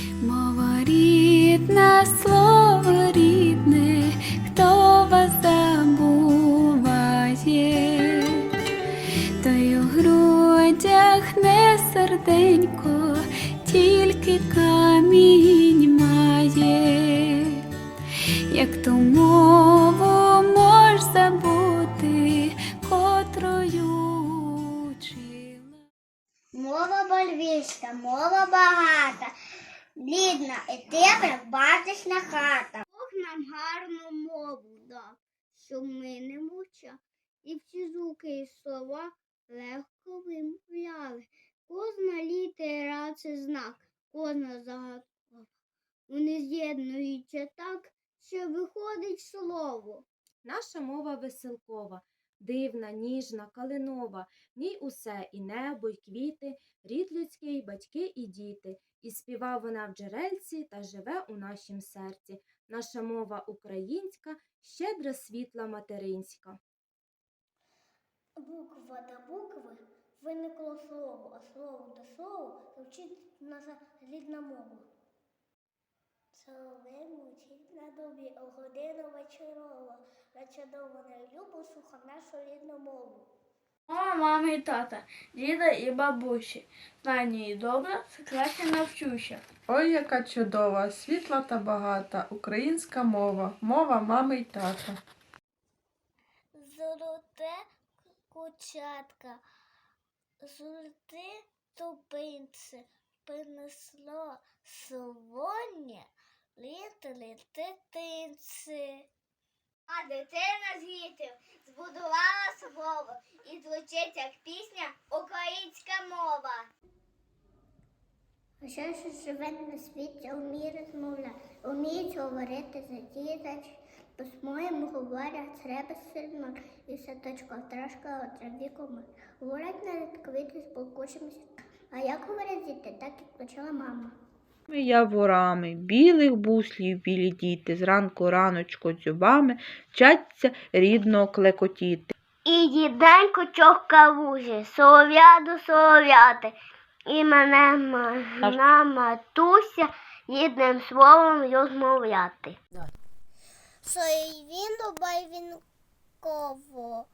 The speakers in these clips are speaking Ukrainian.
Мова рідна, слово рідне, хто вас забуває, той у грудях не серденько, тільки камінь має, як ту мову мож забути, котрою. Мова больвійська, мова багата, рідна і тепер батишна хата. Бог нам гарну мову дав, щоб ми не мовчали, і всі звуки і слова легко вимовляли. Кожна літера це знак, кожна загадкова. Вони з'єднуються так, що виходить слово. Наша мова веселкова, дивна, ніжна, калинова, в ній усе і небо, й квіти, рід людський, батьки і діти. І співа вона в джерельці та живе у нашім серці. Наша мова українська, щедра світла материнська. Буква до букви виникло слово, а слово до слова звучить наша рідна мова. Соловей мучить на добі, о годину вечорова, зачудована любо слуха нашу рідну мову. Мама, мами і тата, діда і бабусі. Знання і добре, секрети навчуся. Ой, яка чудова, світла та багата, українська мова, мова мами й тата. Золоте кучатка, золоте тупинце, принесло солоня, літали дитинці. А дитина з вітрів збудувала слово і звучить як пісня українська мова. Що ж живе на світі, вміє розмовляти, вміють говорити за дітач, по-своєму говорять треба сильно, і садочко трошки от траві комар. Говорять навіть квіти з полкучими А як говорять діти, так як почала мама. Яворами, білих буслів білі діти, зранку раночко дзюбами вчаться рідно клекотіти. І діденько чохка вузі, солов'яду солов'яти, і мене на матуся рідним словом розмовляти. Соєвіну байвінково,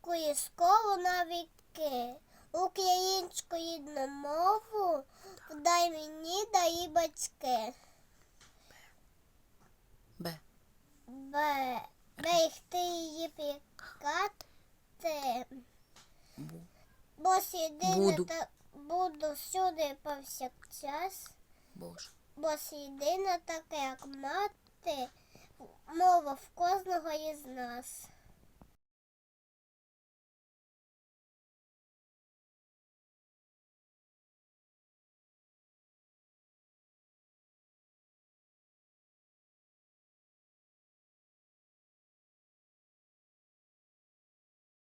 колісково на віки, українську рідну мову, дай мені, дай батьки. Б. Б. Берегти її пікати. Бо Буду. та буду всюди повсякчас, Боже. бо єдина така, як мати, мова в кожного із нас.